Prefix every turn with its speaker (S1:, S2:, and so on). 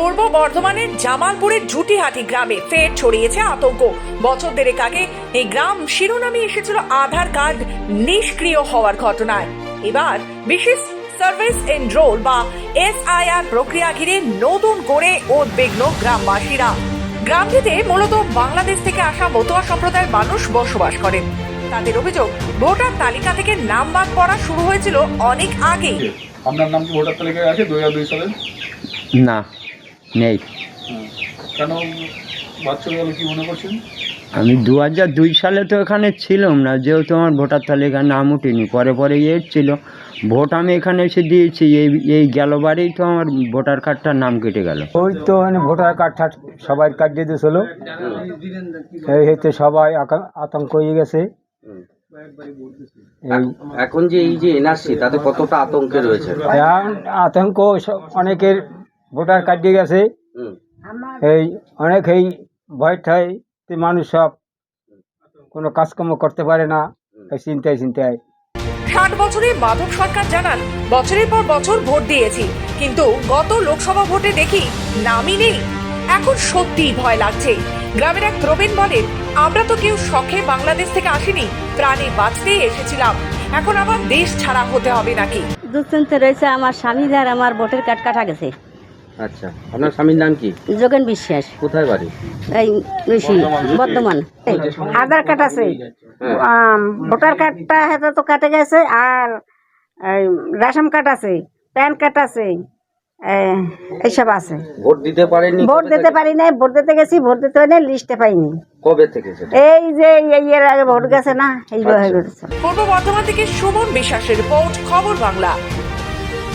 S1: পূর্ব বর্ধমানের জামালপুরের ঝুটিহাটি গ্রামে ফের ছড়িয়েছে আতঙ্ক। বছর দেড়েক আগে এই গ্রাম শিরোনামে এসেছিল আধার কার্ড নিষ্ক্রিয় হওয়ার ঘটনায়। এবার বিশেষ সার্ভিস এনরোল বা এসআইআর প্রক্রিয়া ঘিরে নতুন করে উদ্বিগ্ন গ্রামবাসীরা। গ্রামটিতে মূলত বাংলাদেশ থেকে আসা মতুয়া সম্প্রদায়ের মানুষ বসবাস করেন। তাদের অভিযোগ ভোটার তালিকা থেকে নাম বাদ পড়া শুরু হয়েছিল অনেক আগেই।
S2: আপনার নাম কি ভোটার তালিকায় আছে দুই হাজার দুই সালে?
S3: না। নেই।
S2: কেন বাচ্চা কি মনে করছেন?
S3: আমি দু হাজার দুই সালে তো এখানে ছিলাম না যেহেতু আমার ভোটার তালিকায় নাম উঠিনি পরে পরে এসেছিল ভোট আমি এখানে এসে দিয়েছি এই এই গেল বারেই তো আমার ভোটার কার্ডটার নাম কেটে গেল।
S4: ওই তো মানে ভোটার কার্ড ঠাট সবাই কার্ড দিয়ে দিয়েছিল। এই হইতে সবাই আকা- আতঙ্ক হয়ে গেছে।
S5: এখন যে এই যে এনআরসি তাতে কতটা আতঙ্কে রয়েছে?
S4: এখন আতঙ্ক অনেকের ভোটার কার্ড দিয়ে গেছে। এই অনেক এই ভয় ঠায় মানুষ সব কোনো কাজকর্ম করতে পারে না এই চিন্তায় চিন্তায়।
S1: ষাট বছরে মাধব সরকার জানান বছরের পর বছর ভোট দিয়েছি। কিন্তু গত লোকসভা ভোটে দেখি নামই নেই। এখন সত্যিই ভয় লাগছে। গ্রামের এক প্রবীণ বলেন আমরা তো কেউ শখে বাংলাদেশ থেকে আসিনি প্রাণে বাঁচতেই এসেছিলাম। এখন আবার দেশ ছাড়া হতে হবে নাকি?
S6: দুশ্চিন্তে রয়েছে আমার স্বামীর আর আমার ভোটের কার্ড কাটা গেছে।
S5: আচ্ছা আপনার স্বামীর নাম কি?
S6: যোগেন বিশ্বাস।
S5: কোথায় বাড়ি?
S6: এই ঋষি বর্ধমান। আধার কার্ড আছে। ভোটার কার্ডটা হাতে তো কাটে গেছে আর রেশন কার্ড আছে প্যান কার্ড আছে এইসব আছে।
S5: ভোট দিতে পারেননি
S6: ভোট দিতে? পারি নাই ভোট দিতে গেছি ভোট দিতে পারি নাই লিস্টে পাইনি।
S5: কবে থেকে
S6: এই যে এই এর আগে ভোট গেছে না এইভাবে ঘটেছে
S1: পূর্ব বর্ধমান থেকে সুমন বিশ্বাসের রিপোর্ট খবর বাংলা।